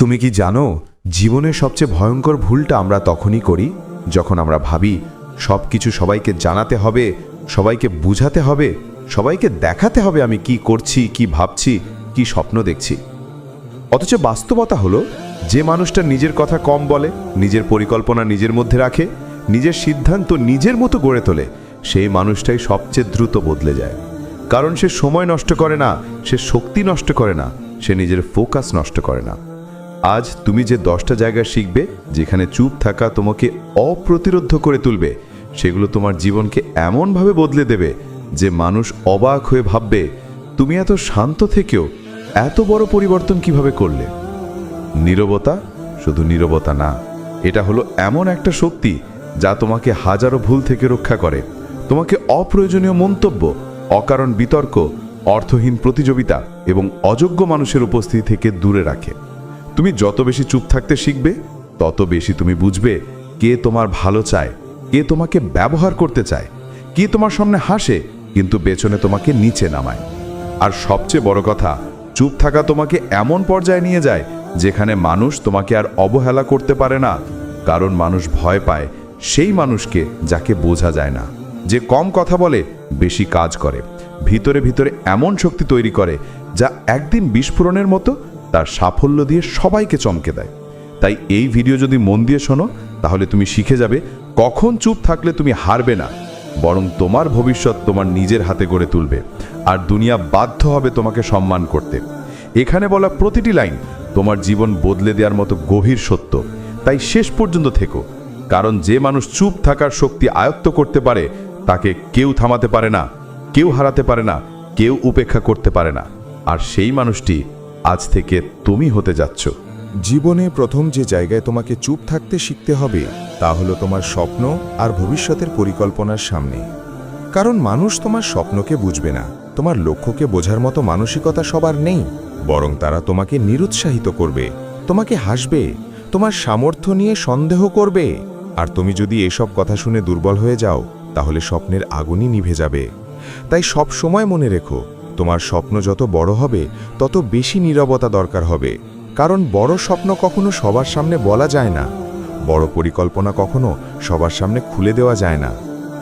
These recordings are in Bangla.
তুমি কি জানো, জীবনের সবচেয়ে ভয়ঙ্কর ভুলটা আমরা তখনই করি, যখন আমরা ভাবি সব কিছু সবাইকে জানাতে হবে, সবাইকে বুঝাতে হবে, সবাইকে দেখাতে হবে আমি কি করছি, কি ভাবছি, কি স্বপ্ন দেখছি। অথচ বাস্তবতা হলো, যে মানুষটা নিজের কথা কম বলে, নিজের পরিকল্পনা নিজের মধ্যে রাখে, নিজের সিদ্ধান্ত নিজের মতো গড়ে তোলে, সেই মানুষটাই সবচেয়ে দ্রুত বদলে যায়। কারণ সে সময় নষ্ট করে না, সে শক্তি নষ্ট করে না, সে নিজের ফোকাস নষ্ট করে না। আজ তুমি যে দশটা জায়গা শিখবে, যেখানে চুপ থাকা তোমাকে অপ্রতিরোধ করে তুলবে, সেগুলো তোমার জীবনকে এমনভাবে বদলে দেবে যে মানুষ অবাক হয়ে ভাববে, তুমি এত শান্ত থেকেও এত বড় পরিবর্তন কীভাবে করলে? নীরবতা শুধু নীরবতা না, এটা হলো এমন একটা শক্তি যা তোমাকে হাজারো ভুল থেকে রক্ষা করে। তোমাকে অপ্রয়োজনীয় মন্তব্য, অকারণ বিতর্ক, অর্থহীন প্রতিযোগিতা এবং অযোগ্য মানুষের উপস্থিতি থেকে দূরে রাখে। তুমি যত বেশি চুপ থাকতে শিখবে, তত বেশি তুমি বুঝবে কে তোমার ভালো চায়, কে তোমাকে ব্যবহার করতে চায়, কে তোমার সামনে হাসে, কিন্তু পেছনে তোমাকে নিচে নামায়। আর সবচেয়ে বড় কথা, চুপ থাকা তোমাকে এমন পর্যায়ে নিয়ে যায় যেখানে মানুষ তোমাকে আর অবহেলা করতে পারে না, কারণ মানুষ ভয় পায় সেই মানুষকে যাকে বোঝা যায় না। যে কম কথা বলে, বেশি কাজ করে। ভিতরে ভিতরে এমন শক্তি তৈরি করে যা একদিন বিস্ফোরণের মতো তার সাফল্য দিয়ে সবাইকে চমকে দেয়। তাই এই ভিডিও যদি মন দিয়ে শোনো, তাহলে তুমি শিখে যাবে কখন চুপ থাকলে তুমি হারবে না, বরং তোমার ভবিষ্যৎ তোমার নিজের হাতে গড়ে তুলবে আর দুনিয়া বাধ্য হবে তোমাকে সম্মান করতে। এখানে বলা প্রতিটি লাইন তোমার জীবন বদলে দেওয়ার মতো গভীর সত্য। তাই শেষ পর্যন্ত থেকো, কারণ যে মানুষ চুপ থাকার শক্তি আয়ত্ত করতে পারে, তাকে কেউ থামাতে পারে না, কেউ হারাতে পারে না, কেউ উপেক্ষা করতে পারে না। আর সেই মানুষটি আজ থেকে তুমি হতে যাচ্ছ। জীবনে প্রথম যে জায়গায় তোমাকে চুপ থাকতে শিখতে হবে, তা হলো তোমার স্বপ্ন আর ভবিষ্যতের পরিকল্পনার সামনে। কারণ মানুষ তোমার স্বপ্নকে বুঝবে না, তোমার লক্ষ্যকে বোঝার মতো মানসিকতা সবার নেই। বরং তারা তোমাকে নিরুৎসাহিত করবে, তোমাকে হাসবে, তোমার সামর্থ্য নিয়ে সন্দেহ করবে। আর তুমি যদি এসব কথা শুনে দুর্বল হয়ে যাও, তাহলে স্বপ্নের আগুনই নিভে যাবে। তাই সব সময় মনে রেখো তোমার স্বপ্ন যত বড় হবে, তত বেশি নীরবতা দরকার হবে। কারণ বড় স্বপ্ন কখনো সবার সামনে বলা যায় না। বড় পরিকল্পনা কখনো সবার সামনে খুলে দেওয়া যায় না।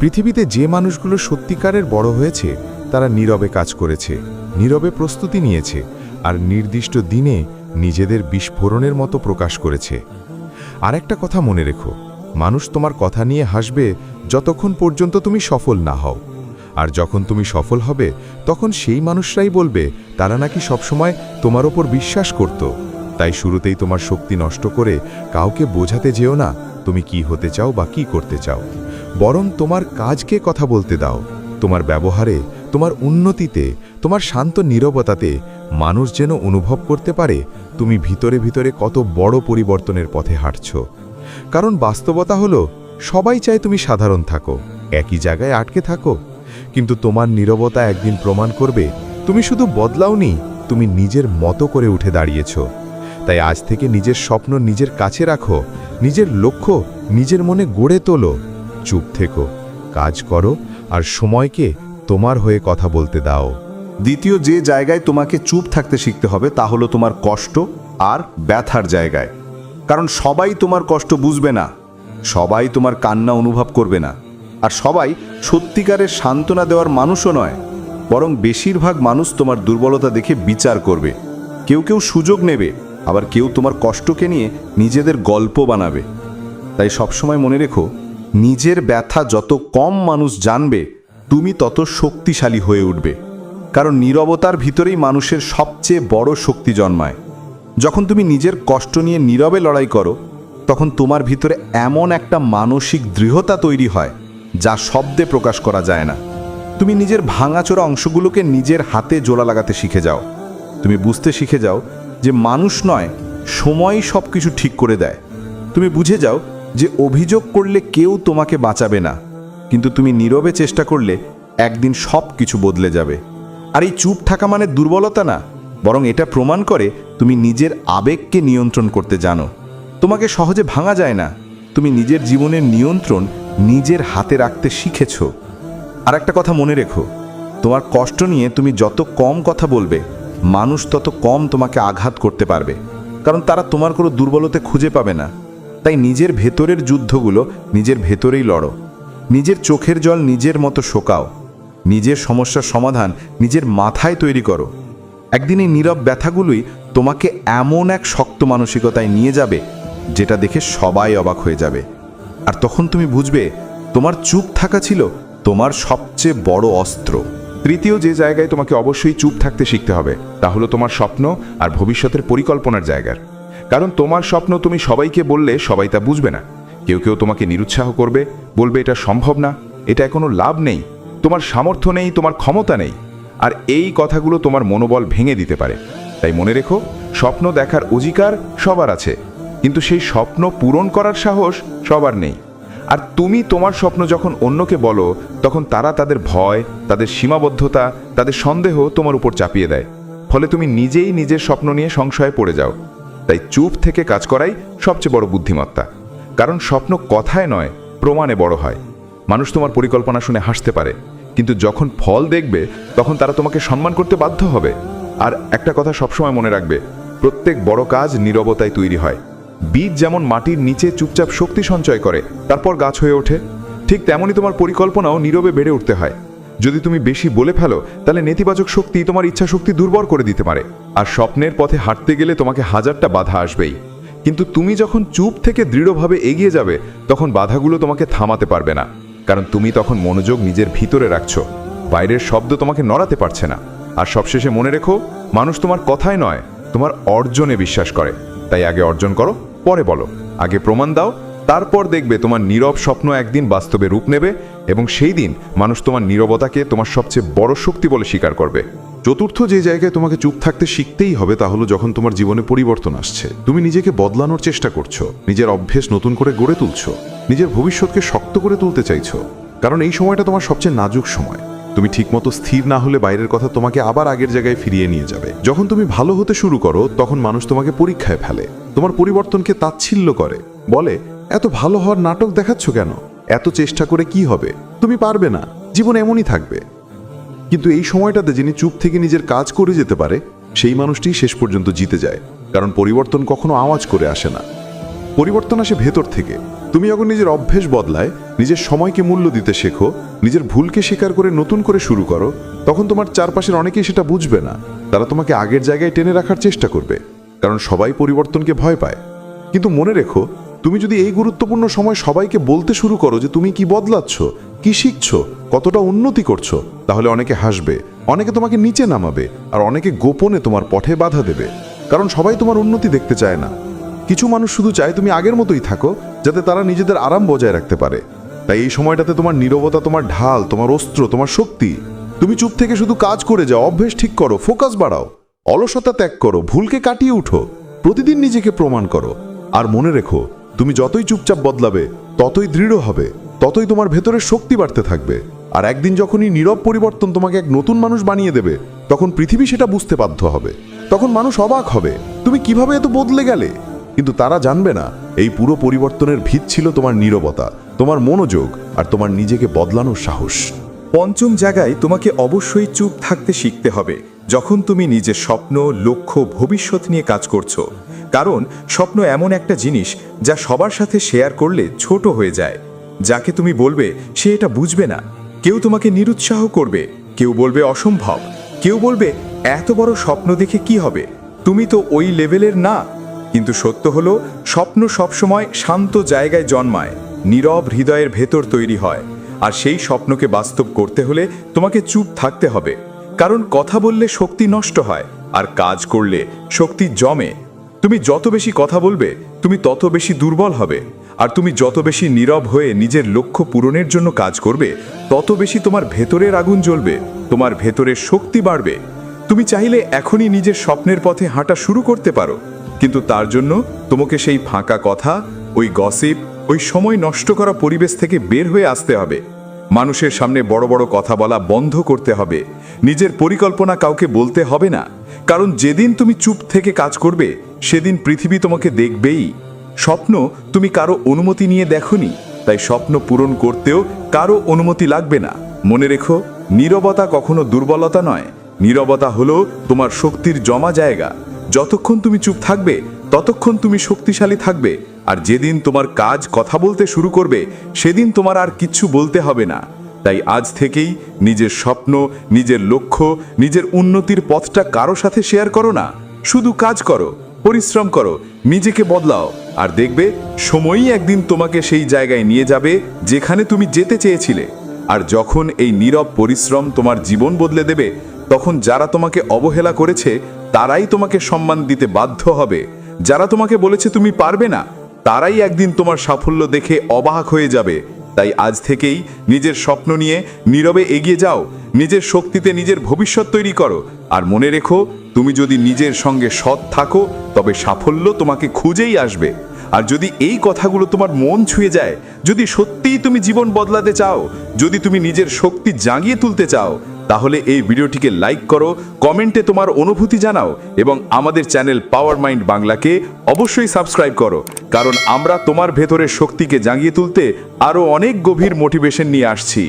পৃথিবীতে যে মানুষগুলো সত্যিকারের বড় হয়েছে, তারা নীরবে কাজ করেছে, নীরবে প্রস্তুতি নিয়েছে, আর নির্দিষ্ট দিনে নিজেদের বিস্ফোরণের মতো প্রকাশ করেছে। আর একটা কথা মনে রেখো, মানুষ তোমার কথা নিয়ে হাসবে যতক্ষণ পর্যন্ত তুমি সফল না হও। আর যখন তুমি সফল হবে, তখন সেই মানুষরাই বলবে, তারা নাকি সবসময় তোমার ওপর বিশ্বাস করত। তাই শুরুতেই তোমার শক্তি নষ্ট করে কাউকে বোঝাতে যেও না, তুমি কি হতে চাও বা কি করতে চাও। বরং তোমার কাজকে কথা বলতে দাও। তোমার ব্যবহারে, তোমার উন্নতিতে, তোমার শান্ত নীরবতাতে মানুষ যেন অনুভব করতে পারে, তুমি ভিতরে ভিতরে কত বড় পরিবর্তনের পথে হাঁটছ। কারণ বাস্তবতা হলো, সবাই চায় তুমি সাধারণ থাকো, একই জায়গায় আটকে থাকো। কিন্তু তোমার নীরবতা একদিন প্রমাণ করবে, তুমি শুধু বদলাওনি, তুমি নিজের মতো করে উঠে দাঁড়িয়েছ। তাই আজ থেকে নিজের স্বপ্ন নিজের কাছে রাখো, নিজের লক্ষ্য নিজের মনে গড়ে তোলো। চুপ থেকো, কাজ করো আর সময়কে তোমার হয়ে কথা বলতে দাও। দ্বিতীয় যে জায়গায় তোমাকে চুপ থাকতে শিখতে হবে, তা হলো তোমার কষ্ট আর ব্যথার জায়গায়। কারণ সবাই তোমার কষ্ট বুঝবে না, সবাই তোমার কান্না অনুভব করবে না। আর সবাই সত্যিকারের সান্ত্বনা দেওয়ার মানুষও নয়, বরং বেশিরভাগ মানুষ তোমার দুর্বলতা দেখে বিচার করবে। কেউ কেউ সুযোগ নেবে, আবার কেউ তোমার কষ্টকে নিয়ে নিজেদের গল্প বানাবে। তাই সবসময় মনে রেখো, নিজের ব্যথা যত কম মানুষ জানবে, তুমি তত শক্তিশালী হয়ে উঠবে। কারণ নীরবতার ভিতরেই মানুষের সবচেয়ে বড় শক্তি জন্মায়। যখন তুমি নিজের কষ্ট নিয়ে নীরবে লড়াই করো, তখন তোমার ভিতরে এমন একটা মানসিক দৃঢ়তা তৈরি হয় যা শব্দে প্রকাশ করা যায় না। তুমি নিজের ভাঙাচোরা অংশগুলোকে নিজের হাতে জোড়া লাগাতে শিখে যাও। তুমি বুঝতে শিখে যাও যে মানুষ নয়, সময়ই সব কিছু ঠিক করে দেয়। তুমি বুঝে যাও যে অভিযোগ করলে কেউ তোমাকে বাঁচাবে না, কিন্তু তুমি নীরবে চেষ্টা করলে একদিন সব কিছু বদলে যাবে। আর এই চুপ থাকা মানে দুর্বলতা না, বরং এটা প্রমাণ করে তুমি নিজের আবেগকে নিয়ন্ত্রণ করতে জানো। তোমাকে সহজে ভাঙা যায় না, তুমি নিজের জীবনের নিয়ন্ত্রণ নিজের হাতে রাখতে শিখেছ। আর একটা কথা মনে রেখো, তোমার কষ্ট নিয়ে তুমি যত কম কথা বলবে, মানুষ তত কম তোমাকে আঘাত করতে পারবে। কারণ তারা তোমার কোনো দুর্বলতা খুঁজে পাবে না। তাই নিজের ভেতরের যুদ্ধগুলো নিজের ভেতরেই লড়ো। নিজের চোখের জল নিজের মতো শোকাও। নিজের সমস্যার সমাধান নিজের মাথায় তৈরি করো। একদিন এই নীরব ব্যথাগুলোই তোমাকে এমন এক শক্ত মানসিকতায় নিয়ে যাবে, যেটা দেখে সবাই অবাক হয়ে যাবে। আর তখন তুমি বুঝবে, তোমার চুপ থাকা ছিল তোমার সবচেয়ে বড় অস্ত্র। তৃতীয় যে জায়গায় তোমাকে অবশ্যই চুপ থাকতে শিখতে হবে, তা হলো তোমার স্বপ্ন আর ভবিষ্যতের পরিকল্পনার জায়গার। কারণ তোমার স্বপ্ন তুমি সবাইকে বললে সবাই তা বুঝবে না। কেউ কেউ তোমাকে নিরুৎসাহ করবে, বলবে এটা সম্ভব না, এটা কোনো লাভ নেই, তোমার সামর্থ্য নেই, তোমার ক্ষমতা নেই, আর এই কথাগুলো তোমার মনোবল ভেঙে দিতে পারে। তাই মনে রেখো, স্বপ্ন দেখার অধিকার সবার আছে। কিন্তু সেই স্বপ্ন পূরণ করার সাহস সবার নেই। আর তুমি তোমার স্বপ্ন যখন অন্যকে বলো, তখন তারা তাদের ভয়, তাদের সীমাবদ্ধতা, তাদের সন্দেহ তোমার উপর চাপিয়ে দেয়। ফলে তুমি নিজেই নিজের স্বপ্ন নিয়ে সংশয়ে পড়ে যাও। তাই চুপ থেকে কাজ করাই সবচেয়ে বড় বুদ্ধিমত্তা। কারণ স্বপ্ন কথায় নয়, প্রমাণে বড় হয়। মানুষ তোমার পরিকল্পনা শুনে হাসতে পারে, কিন্তু যখন ফল দেখবে, তখন তারা তোমাকে সম্মান করতে বাধ্য হবে। আর একটা কথা সবসময় মনে রাখবে, প্রত্যেক বড় কাজ নীরবতায় তৈরি হয়। বীজ যেমন মাটির নিচে চুপচাপ শক্তি সঞ্চয় করে, তারপর গাছ হয়ে ওঠে, ঠিক তেমনই তোমার পরিকল্পনাও নীরবে বেড়ে উঠতে হয়। যদি তুমি বেশি বলে ফেলো, তাহলে নেতিবাচক শক্তি তোমার ইচ্ছা শক্তি দুর্বল করে দিতে পারে, আর স্বপ্নের পথে হাঁটতে গেলে তোমাকে হাজারটা বাধা আসবেই। কিন্তু তুমি যখন চুপ থেকে দৃঢ়ভাবে এগিয়ে যাবে, তখন বাধাগুলো তোমাকে থামাতে পারবে না, কারণ তুমি তখন মনোযোগ নিজের ভিতরে রাখছো। বাইরের শব্দ তোমাকে নড়াতে পারছে না। আর সবশেষে মনে রেখো, মানুষ তোমার কথায় নয়, তোমার অর্জনে বিশ্বাস করে। তাই আগে অর্জন করো। পরে বলো। আগে প্রমাণ দাও, তারপর দেখবে তোমার নীরব স্বপ্ন একদিন বাস্তবে রূপ নেবে এবং সেই দিন মানুষ তোমার নীরবতাকে তোমার সবচেয়ে বড় শক্তি বলে স্বীকার করবে। চতুর্থ যে জায়গায় তোমাকে চুপ থাকতে শিখতেই হবে তা হলো যখন তোমার জীবনে পরিবর্তন আসছে। তুমি নিজেকে বদলানোর চেষ্টা করছ, নিজের অভ্যেস নতুন করে গড়ে তুলছো, নিজের ভবিষ্যৎকে শক্ত করে তুলতে চাইছো। কারণ এই সময়টা তোমার সবচেয়ে নাজুক সময়। তুমি ঠিকমতো স্থির না হলে বাইরের কথা তোমাকে আবার আগের জায়গায় ফিরিয়ে নিয়ে যাবে। যখন তুমি ভালো হতে শুরু করো, তখন মানুষ তোমাকে পরীক্ষায় ফেলে। তোমার পরিবর্তনকে তাচ্ছিল্য করে। বলে, এত ভালো হওয়ার নাটক দেখাচ্ছ কেন? এত চেষ্টা করে কি হবে? তুমি পারবে না। জীবন এমনই থাকবে। কিন্তু এই সময়টাতে যিনি চুপ থেকে নিজের কাজ করে যেতে পারে, সেই মানুষটি শেষ পর্যন্ত জিতে যায়। কারণ পরিবর্তন কখনো আওয়াজ করে আসে না। পরিবর্তন আসে ভেতর থেকে। তুমি যখন নিজের অভ্যেস বদলায়, নিজের সময়কে মূল্য দিতে শেখো, নিজের ভুলকে স্বীকার করে নতুন করে শুরু করো, তখন তোমার চারপাশের অনেকেই সেটা বুঝবে না। তারা তোমাকে আগের জায়গায় টেনে রাখার চেষ্টা করবে, কারণ সবাই পরিবর্তনকে ভয় পায়। কিন্তু মনে রেখো, তুমি যদি এই গুরুত্বপূর্ণ সময় সবাইকে বলতে শুরু করো যে তুমি কি বদলাচ্ছ, কি শিখছো, কতটা উন্নতি করছ, তাহলে অনেকে হাসবে, অনেকে তোমাকে নিচে নামাবে, আর অনেকে গোপনে তোমার পথে বাধা দেবে। কারণ সবাই তোমার উন্নতি দেখতে চায় না। কিছু মানুষ শুধু চায় তুমি আগের মতোই থাকো, যাতে তারা নিজেদের আরাম বজায় রাখতে পারে। তাই এই সময়টাতে তোমার নীরবতা, তোমার ঢাল, তোমার অস্ত্র, তোমার শক্তি, তুমি চুপ থেকে শুধু কাজ করে যাও, অভ্যেস ঠিক করো, ফোকাস বাড়াও, অলসতা ত্যাগ করো, ভুলকে কাটিয়ে উঠো, প্রতিদিন নিজেকে প্রমাণ করো। আর মনে রেখো, তুমি যতই চুপচাপ বদলাবে, ততই দৃঢ় হবে, ততই তোমার ভেতরের শক্তি বাড়তে থাকবে। আর একদিন যখনই নীরব পরিবর্তন তোমাকে এক নতুন মানুষ বানিয়ে দেবে, তখন পৃথিবী সেটা বুঝতে বাধ্য হবে। তখন মানুষ অবাক হবে, তুমি কীভাবে এত বদলে গেলে? কিন্তু তারা জানবে না, এই পুরো পরিবর্তনের ভিত ছিল তোমার নীরবতা, তোমার মনোযোগ আর তোমার নিজেকে বদলানোর সাহস। পঞ্চম জায়গায় তোমাকে অবশ্যই চুপ থাকতে শিখতে হবে, যখন তুমি নিজের স্বপ্ন, লক্ষ্য, ভবিষ্যৎ নিয়ে কাজ করছ। কারণ স্বপ্ন এমন একটা জিনিস যা সবার সাথে শেয়ার করলে ছোট হয়ে যায়। যাকে তুমি বলবে, সে এটা বুঝবে না। কেউ তোমাকে নিরুৎসাহ করবে, কেউ বলবে অসম্ভব। কেউ বলবে, এত বড় স্বপ্ন দেখে কি হবে? তুমি তো ওই লেভেলের না। কিন্তু সত্য হল, স্বপ্ন সবসময় শান্ত জায়গায় জন্মায়, নীরব হৃদয়ের ভেতর তৈরি হয়। আর সেই স্বপ্নকে বাস্তব করতে হলে তোমাকে চুপ থাকতে হবে। কারণ কথা বললে শক্তি নষ্ট হয়, আর কাজ করলে শক্তি জমে। তুমি যত বেশি কথা বলবে, তুমি তত বেশি দুর্বল হবে। আর তুমি যত বেশি নীরব হয়ে নিজের লক্ষ্য পূরণের জন্য কাজ করবে, তত বেশি তোমার ভেতরের আগুন জ্বলবে, তোমার ভেতরের শক্তি বাড়বে। তুমি চাইলে এখনই নিজের স্বপ্নের পথে হাঁটা শুরু করতে পারো। কিন্তু তার জন্য তোমাকে সেই ফাঁকা কথা, ওই গসিপ, ওই সময় নষ্ট করা পরিবেশ থেকে বের হয়ে আসতে হবে। মানুষের সামনে বড় বড় কথা বলা বন্ধ করতে হবে। নিজের পরিকল্পনা কাউকে বলতে হবে না। কারণ যেদিন তুমি চুপ থেকে কাজ করবে, সেদিন পৃথিবী তোমাকে দেখবেই। স্বপ্ন তুমি কারও অনুমতি নিয়ে দেখনি, তাই স্বপ্ন পূরণ করতেও কারও অনুমতি লাগবে না। মনে রেখো, নীরবতা কখনো দুর্বলতা নয়। নীরবতা হলো তোমার শক্তির জমা জায়গা। যতক্ষণ তুমি চুপ থাকবে, ততক্ষণ তুমি শক্তিশালী থাকবে, আর যেদিন তোমার কাজ কথা বলতে শুরু করবে, সেদিন তোমার আর কিচ্ছু বলতে হবে না। তাই আজ থেকেই নিজের স্বপ্ন, নিজের লক্ষ্য, নিজের উন্নতির পথটা কারও সাথে শেয়ার করো না। শুধু কাজ করো, পরিশ্রম করো, নিজেকে বদলাও, আর দেখবে সময়ই একদিন তোমাকে সেই জায়গায় নিয়ে যাবে যেখানে তুমি যেতে চেয়েছিলে। আর যখন এই নীরব পরিশ্রম তোমার জীবন বদলে দেবে, তখন যারা তোমাকে অবহেলা করেছে তারাই তোমাকে সম্মান দিতে বাধ্য হবে। যারা তোমাকে বলেছে তুমি পারবে না, তারাই একদিন তোমার সাফল্য দেখে অবাক হয়ে যাবে। তাই আজ থেকেই নিজের স্বপ্ন নিয়ে নীরবে এগিয়ে যাও, নিজের শক্তিতে নিজের ভবিষ্যৎ তৈরি করো। আর মনে রেখো, তুমি যদি নিজের সঙ্গে সৎ থাকো, তবে সাফল্য তোমাকে খুঁজেই আসবে। আর যদি এই কথাগুলো তোমার মন ছুঁয়ে যায়, যদি সত্যিই তুমি জীবন বদলাতে চাও, যদি তুমি নিজের শক্তি জাগিয়ে তুলতে চাও তাহলে এই ভিডিওটিকে লাইক করো কমেন্টে তোমার অনুভূতি জানাও এবং আমাদের চ্যানেল পাওয়ার মাইন্ড বাংলাকে অবশ্যই সাবস্ক্রাইব করো। কারণ আমরা তোমার ভেতরের শক্তিকে জাগিয়ে তুলতে আরও অনেক গভীর মোটিভেশন নিয়ে আসছি।